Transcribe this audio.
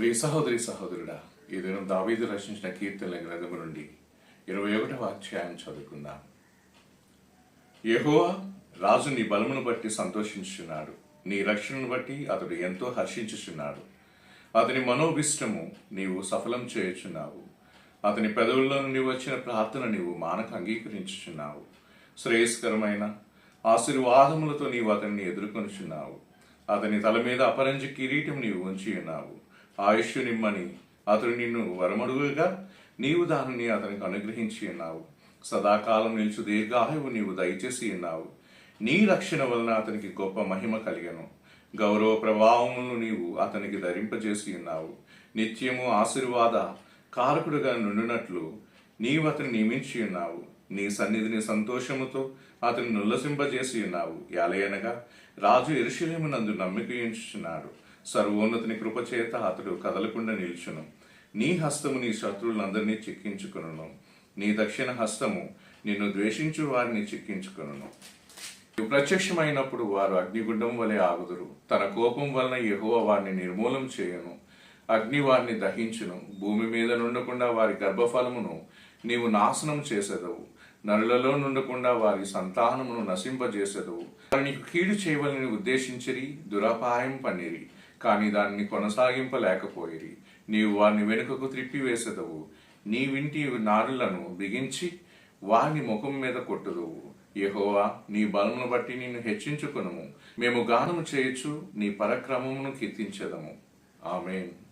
ప్రియ సహోదరి సహోదరుడా ఈ దినం దావీదు రచించిన కీర్తనల గ్రంథము నుండి ఇరవై ఒకటవ అధ్యాయం చదువుకుందాం. యహోవా రాజు నీ బలమును బట్టి సంతోషించున్నాడు నీ రక్షణను బట్టి అతడు ఎంతో హర్షించుచున్నాడు. అతని మనోభిష్టము నీవు సఫలం చేయుచున్నావు. అతని పెదవుల్లో నుండి వచ్చిన ప్రార్థన నీవు మానక అంగీకరించుచున్నావు. శ్రేయస్కరమైన ఆశీర్వాదములతో నీవు అతన్ని ఎదుర్కొనుచున్నావు. అతని తల మీద అపరంజి కిరీటం నీవు ఉంచి ఉన్నావు ఆయుష్ నిమ్మని. అతడు నిన్ను వరమడుగుగా నీవు దానిని అతనికి అనుగ్రహించి ఉన్నావు. సదాకాలం నిలుచు దీర్ఘాయువు నీవు దయచేసి ఉన్నావు. నీ రక్షణ వలన అతనికి గొప్ప మహిమ కలిగను. గౌరవ ప్రభావములను నీవు అతనికి ధరింపజేసి ఉన్నావు. నిత్యము ఆశీర్వాద కారకుడుగా నుండినట్లు నీవు అతని నియమించి ఉన్నావు. నీ సన్నిధిని సంతోషముతో అతను నుల్లసింపజేసి ఉన్నావు. ఎలయనగా రాజు ఎరుషలేమునందు నమ్మిక ఉంచుచున్నాడు సర్వోన్నతిని కృపచేత అతడు కదలకుండా నిల్చును. నీ హస్తము నీ శత్రువులందరినీ చిక్కించుకును నీ దక్షిణ హస్తము నిన్ను ద్వేషించు వారిని చిక్కించుకును ప్రత్యక్షమైనప్పుడు వారు అగ్నిగుండం వలె ఆగుదురు. తన కోపం వలన యెహోవా వారిని నిర్మూలం చేయను. అగ్ని వారిని దహించును. భూమి మీద నుండకుండా వారి గర్భఫలమును నీవు నాశనం చేసేదవు. నరులలో నుండకుండా వారి సంతానమును నశింపజేసేదవు. వారిని నీకు కీడు చేయవలని ఉద్దేశించిరి. దురపాయం పన్నిరి. కానీ దాన్ని కొనసాగింపలేకపోయిరి. నీవు వారిని వెనుకకు త్రిప్పివేసెదవు. నీ వింటి నారులను బిగించి వారిని ముఖం మీద కొట్టుదువు. యహోవా నీ బలమును బట్టి నిన్ను హెచ్చించుకును మేము గానము చేయొచ్చు నీ పరక్రమమును కీర్తించదము. ఆమెన్.